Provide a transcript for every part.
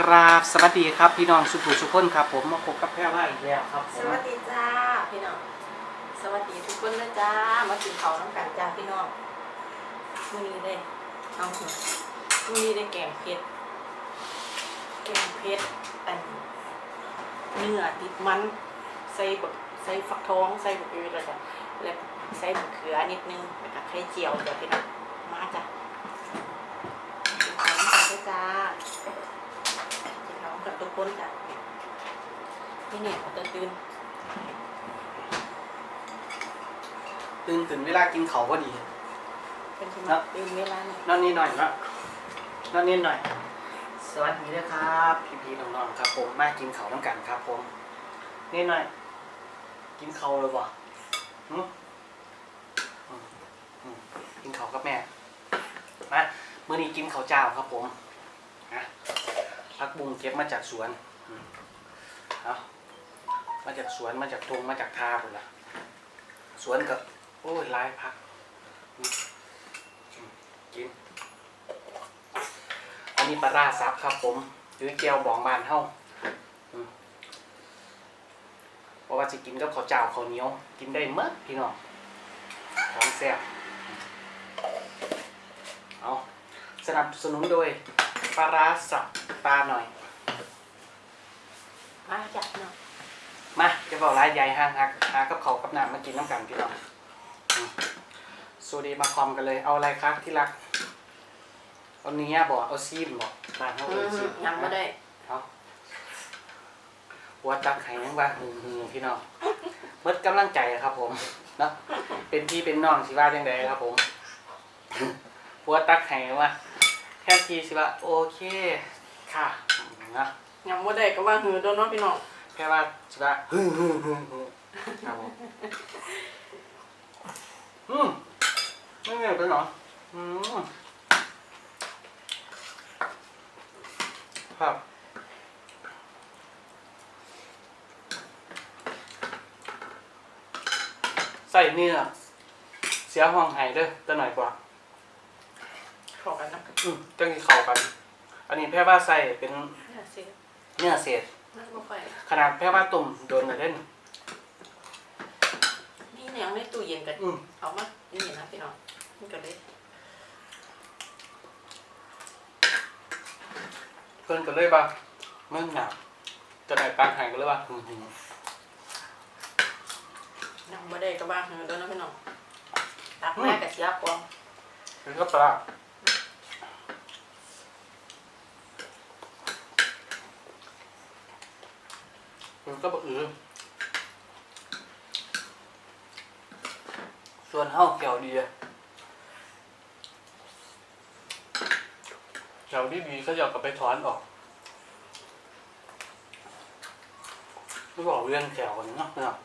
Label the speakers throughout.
Speaker 1: กราบสวัสดีครับพี่น้องสุขุสุขคนครับ ผมมาพบกับแพรว่าอีกแล้วครับผ
Speaker 2: ส
Speaker 1: ม
Speaker 2: วัสดีจ้าพี่น้อง สวัสดีทุกคนนะจ้า มากินข้าวน้ำกันจ้าพี่น้องมือนี้ได้เอาหัวมือนี้ได้แกงเผ็ด แกงเผ็ดอันเนื้อติดมัน ใส่บักใส่ฟักทอง ใส่บักอือแล้วก็แล้วใส่บักเขือนิดนึงแล้วก็ไข่เจียวจ้ะพี่น้อง มาจ้ะกินข้าวน้ำกันด้วยจ้า ข้าวกับทุกคนจ้ะนี่เนี่ยเขาจะตื่น
Speaker 1: ตื่นตื่นเวลากินเขาวพอดี
Speaker 2: เป็นส
Speaker 1: ครั
Speaker 2: มั
Speaker 1: บ
Speaker 2: ครดื่มเวลาเนี่ย
Speaker 1: นอนนี่หน่อยนะนอนนี่หน่อย สวัสดีนะครับพี่พี่ๆน้องๆครับ ผมมากินเขาวน้ำกันครับ ผมนี่หน่อย กินเขาวเลยบ่หึอืมอืมกินเขาวกับแม่มาเมื่อนี้กินข้าวเจ้าครับผมนะ พักบุ้งเก็บมาจากสวนเอามาจากสวนมาจากทงมาจากทาหมดละสวนกับโอ้ยลายพักกิน อันนี้ปลาร่าซับครับ ผมหรือเกี๊ยวบองบานเท่าอืมเพราะว่าจะกินกับข้าวเจ้าข้าวเหนียว กินได้เมื่อพี่น้องของแซ่บเอาสนับสนุนโดย ลาร้าสับปลาหน่อย
Speaker 2: มาจัดเนาะ
Speaker 1: มาจะบอกรายใหญ่ห้างฮักหากับเขาวกับน้ำมากินน้ำกันพี่น้องอืมสวัสดีมาคอมกันเลย เอาอะไรครับที่รัก เอาเนี้ยบอกเอาซีมบอกบ้านเขา
Speaker 2: อื
Speaker 1: เอ่ยซี
Speaker 2: ม
Speaker 1: ม
Speaker 2: ยังไม่ได้
Speaker 1: เอาหัวจักไข่ยังว่าหืมหืมพี่น้องเบิดกำลังใจครับผมเนาะเป็นพี่เป็นน้องสิว่าจังไดครับผมหัวตักไข่ว่า แค่ทีสิว่าโอเคค่ะนะ
Speaker 2: ยังไม่ได้ก็ว่าหือโดนเนาะพี่น้อง
Speaker 1: แค่ว่าสิว่าฮึ่มฮึ่มฮึ่มฮึ่มครับผมอืมไม่เหนื่อยไปหรออืมครับใส่เนื้อเสียห้องไห้เด้อตัวหน่อยกว่า
Speaker 2: ขอกันนะ
Speaker 1: อืมจังที่เข้ากัน อันนี้แพ่ว่าใส่เป็น
Speaker 2: เนี่ยสิ
Speaker 1: เนื้อเศษ
Speaker 2: นั่นไม่ค่อย
Speaker 1: ขนาดแพ่ว่าตุ่มโดนกระเด่น
Speaker 2: นี่เนี่ยยังในตู้เย็นกัน
Speaker 1: อืม
Speaker 2: เอามานี่นะพี่น้องนี่ก็เลย
Speaker 1: เพิ่นก็เลยว่าเมื่อหนาวจะไหนตังหายก็เลยว่าหึงหึง
Speaker 2: ยังไม่ได้ก็ว่าหือโดนเนาะพี่น้องตักแม่กับเสียกอง
Speaker 1: เป็นก็ปลา เป็นก็บะอือส่วนเฮ้าเกี่ยวดีอะเกี่ยวดีดีๆเขาจะเอากลับไปถอนออกไม่บอกเรื่องแถวกันเนาะเนาะ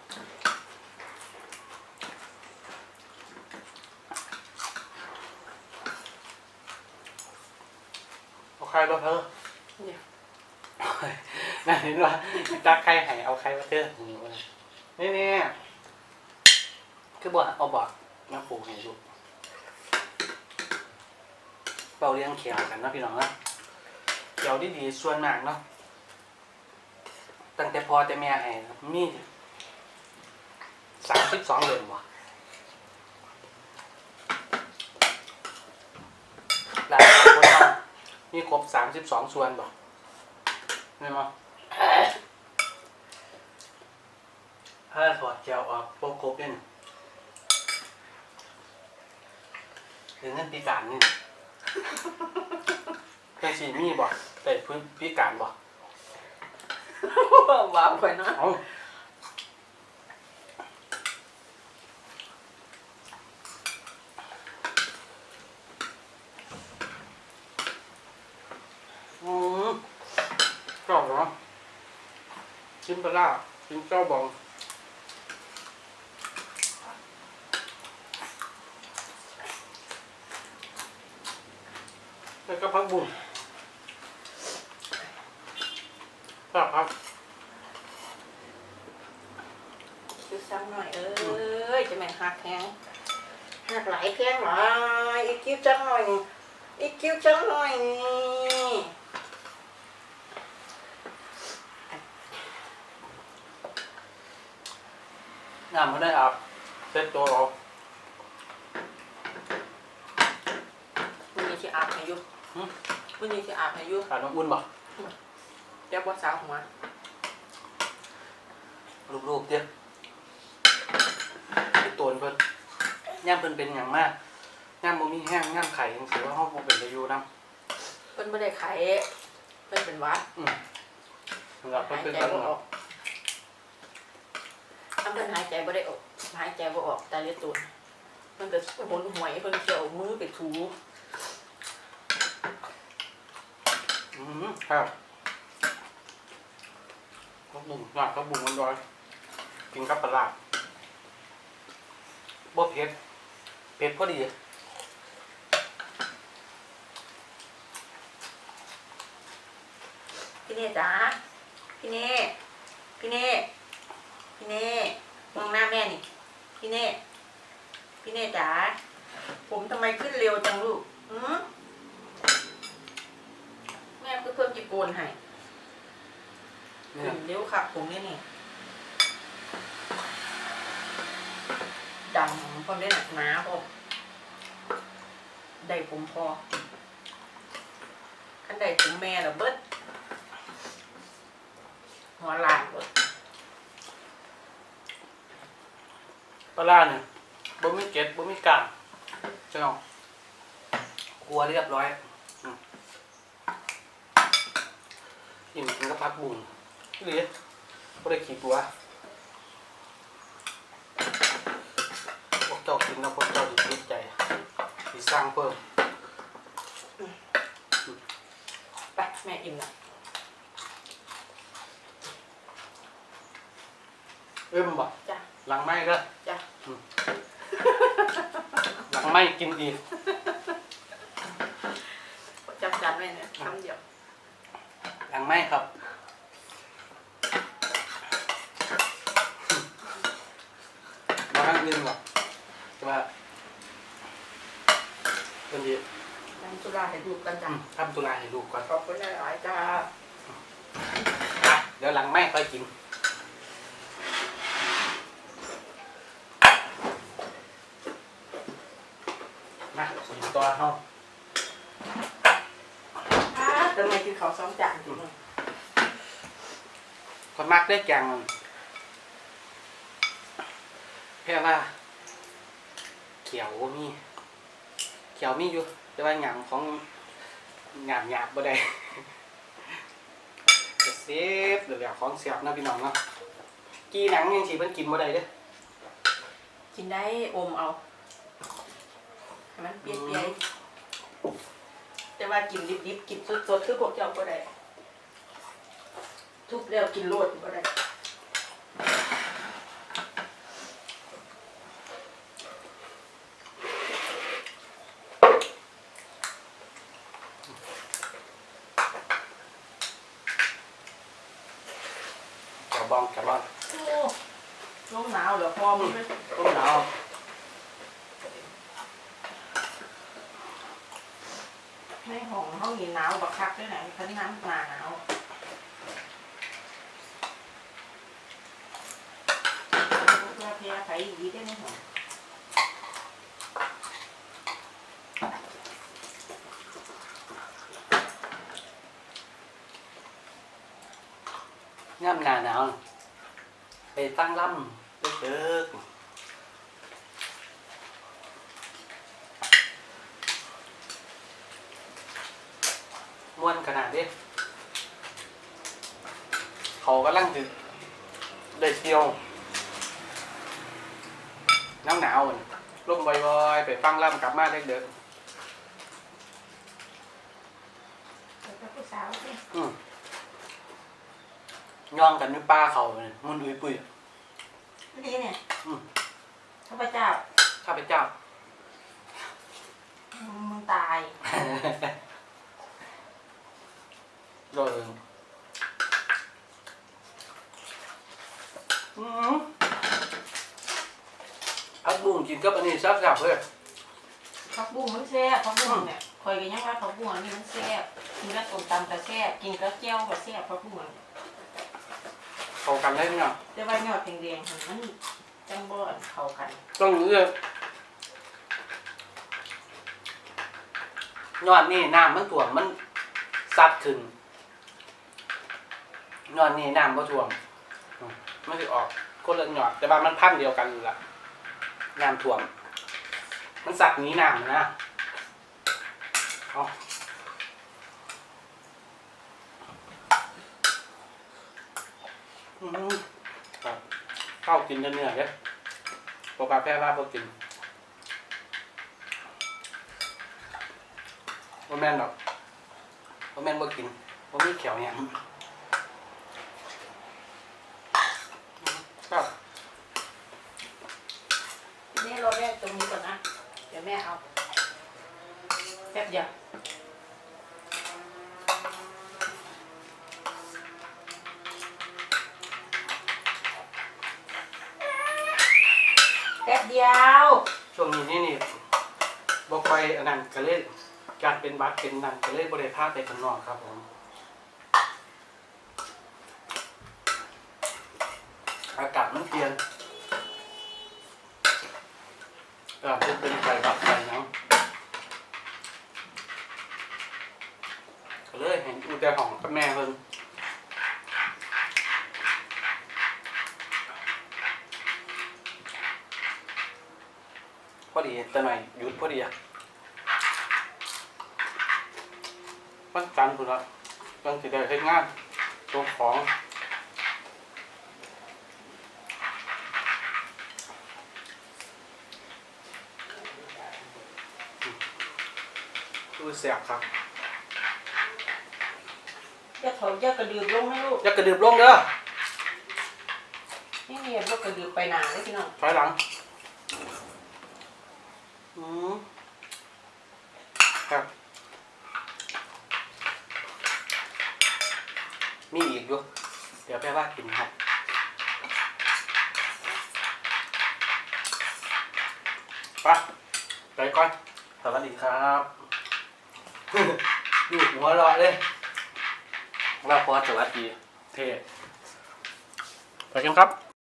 Speaker 1: เอาใครบ้างเธอ
Speaker 2: เนี่ย
Speaker 1: น่าเห็นว่าตักใครให้เอาใครมาเธอนี่นี่คือบอกเอาบอกมาปลูกให้ดูเป่าเลี้ยงเขียวกันเนาะพี่น้องเนาะเขียวดีดีๆส่วนมากเนาะตั้งแต่พอแต่แม่ให้มีสามสิบสองเดือนว่ะหลายคนนาะมีครบสามสิบสองส่วนบอกนี่มั้ง ถ้าถอดแกวออกโปกครบเนี่ยถึงเงินพิการนี่เป็นสีมีบ่แต่พื้นพิการบ่
Speaker 2: ว้าวไปเนาะ
Speaker 1: เอาอืมกรอบเหรอชิมปลาร้าชิมเจ้าบอง แล้วก็พักบุญสับพัก
Speaker 2: ซื้อซ้ำหน่อยเอ้ยจะแม่งหักแขงหักหลายแข้งหลายอีกคิ้วจังหน่อยอีกคิ้วจังหน่อยน้ำ
Speaker 1: ก็ได้อาบเซ็ตตัวห
Speaker 2: รามีที่อาบใยุบ วันนี้ที่อาบให้อยุ
Speaker 1: ขาดน้ำอุ่นบ่
Speaker 2: เดี๋ยวบดสาวหัว
Speaker 1: ลูกๆเด้อเป็นตัวเพิ่นย่ามเพิ่นเป็นอย่างมากย่ามบ่มีแห้งย่ามไข่จังซี่ว่าเฮาบ่เป็นไปอยู่นำ
Speaker 2: เพิ่นไม่ได้ไข่เพิ่นเป็นหวัด
Speaker 1: อืมสำหรับเพิ่
Speaker 2: หานย
Speaker 1: เป็น
Speaker 2: ใจ
Speaker 1: แบบ
Speaker 2: บ่
Speaker 1: นั้น
Speaker 2: ออกถ้าเพิ่นหายใจบ่ได้ออกหายใจบ่ออกตายเลยตูนเพิ่นก็หนหวยเพิ่นเกี่ยวมือไปถู
Speaker 1: อืมครับก็บุ่งหลักก็บุ่งมันร้อยกินกับปลาร้าบ่เผ็ดเผ็ดพอดี
Speaker 2: พี่เน่จ๋าพี่เน่พี่เน่พี่เน่มองหน้าแม่นี่พี่เน่พี่เน่จ๋าผมทำไมขึ้นเร็วจังลูกอืม แม่เพิ่งเพิ่มจีโกนให้
Speaker 1: เนี่
Speaker 2: ขึ้
Speaker 1: ย
Speaker 2: วครับผมนี่นี่ดำพอได้หนักหนาพอได้ผมพอคันได้ผมแม่ละเบิดหัวลานเบิด
Speaker 1: ปลาร้าเนี่ยบ่มีเกล็ดบ่มีกากเจ้าครัวเรียบร้อยอืม กินกินกับผักบุ่งเหลือบ่ได้ขี้ตัวพวกเจ้ากินแล้วพวกเจ้าสิติดใจสิสร้างเพิ่ม
Speaker 2: ไปแม่อิ่มละ
Speaker 1: เอิ่มบ่
Speaker 2: จ้ะ
Speaker 1: หลังไม้ก็
Speaker 2: จ้ะ
Speaker 1: หลังไม้กินอีก
Speaker 2: จำจัดไว้เนี่ยคำเดียว
Speaker 1: หลังไม้ครับมาทางอื่นหรอกแต่ว่าคนดี
Speaker 2: ทำธุระให้ดูกันจ้ะ
Speaker 1: ทำตุลาให้ลูกก่อน
Speaker 2: ขอบคุณหลายๆจ้า
Speaker 1: อะเดี๋ยวหลังไม้ค่อยกิน มาสี่ตัวเฮา
Speaker 2: อ่าทำไม กินเขาวซ้อมจานจริง
Speaker 1: คนมักได้แกงแค่ว่า เขียวมี เขียวมีอยู่ แต่ว่าหยางของหยาบหยาบบ่ได้จะเซฟเดี๋ยวของเสียบนะพี่น้องเนาะกีหนังยังสิเพิ่นกินบ่ได้เด้อ
Speaker 2: กินได้อมเอาให้มันเปรี้ยวๆ แต่ว่ากินดิบๆกินสดๆคือพวกเจ้าก็ได้ทุบแล้วกินโลดก็ได้
Speaker 1: แกวบองแกวบอง
Speaker 2: โอ้ลมหนาวเหรอพอมึงไหม
Speaker 1: ต้มหนาว
Speaker 2: ในห้องห้องยินหนาวบักคักด้วยนะคันน้ำหนาหนาวเพื่อเพียไขดีได้ไหมหรอ
Speaker 1: ย่ำหนาหนาวไปตั้งล่ำเด็ก ๆม่วนขนาดนี้เขากำลังถึงได้เที่ยวหนาวหนาวๆมันร่มบ่อยๆ ไปฟังล่ำกลับมาเด็ก
Speaker 2: แล้วก็ผู้สาวสิ
Speaker 1: ๆอืมย่องกันด้วยป้าเขาเนี่ยมุนอุยปุย
Speaker 2: ไม่ดีเนี่ย
Speaker 1: อืม
Speaker 2: ข้าพเจ้า
Speaker 1: ข้าพเจ้า
Speaker 2: มึงตาย
Speaker 1: rồi ớt buông chín cấp anh ấy sắp gặp rồi
Speaker 2: ผักบุ้งมันแซ่บผักบุ้งเนี่ยคอยกันยังว่าผักบุ้งอันนี้มันแซ่บกินกับต้มตำก็แซ่บกินกับแจ่วก็แซ่บผักบุ้งอันนี้
Speaker 1: cầu cầm lên nào
Speaker 2: แต่ว่ายอดแดงๆมันจังบ่อนเข้ากัน
Speaker 1: ต้องเลือกยอดนี่น้ำมันท่วมมันซัดขึ้น ยอดนี่น้ำก็ท่วมอืมมันจะออกคนละยอดแต่ว่ามันพันเดียวกันอยู่ละน้ำท่วม มันสักหนี้น้ำนะเอาอืมครับข้าวกินจนเนื่อยเลยปกติแพ้ว่าบ่กินบ่แม่นดอกบ่แม่นบ่กินบ่มีแขวเนี่ยครับ
Speaker 2: ทีนี้เราแรกตรงนี้ก่อนนะ เดี๋ยวแม่เอาแป๊บเดียว แป๊บเดียว
Speaker 1: ช่วงนี้นี่นี่บ่ค่อยอันนั้นก็เลยการเป็นบัตรเป็นนั่นก็เลยบ่ได้พาไปข้างนอกครับผมอากาศมันเปลี่ยนก็เป็นเป็นไฟบัตรไฟเนาะก็เลยเห็นอุแต่ของกับแม่เพิ่น ดีแต่หน่อยหยุดพอดีอะวันจันทร์พุ่นละต้องสิได้เฮ็ดงานตัวของดูเสียบครับ
Speaker 2: จะถอยจะกระดืบลงนะลูก
Speaker 1: อย่ากระดืบลงเด้อ
Speaker 2: นี่เนี่ยพวกกระดืบไปหนาเลยพี่น้อง
Speaker 1: ถอยหลัง อืม ครับ มีอีกอยู่เดี๋ยวแม่ว่ากินครับไปไปก่อนสวัสดีครับอยู่หัวเราะเลยว่าพอสวัสดีเท่ไปกันครับ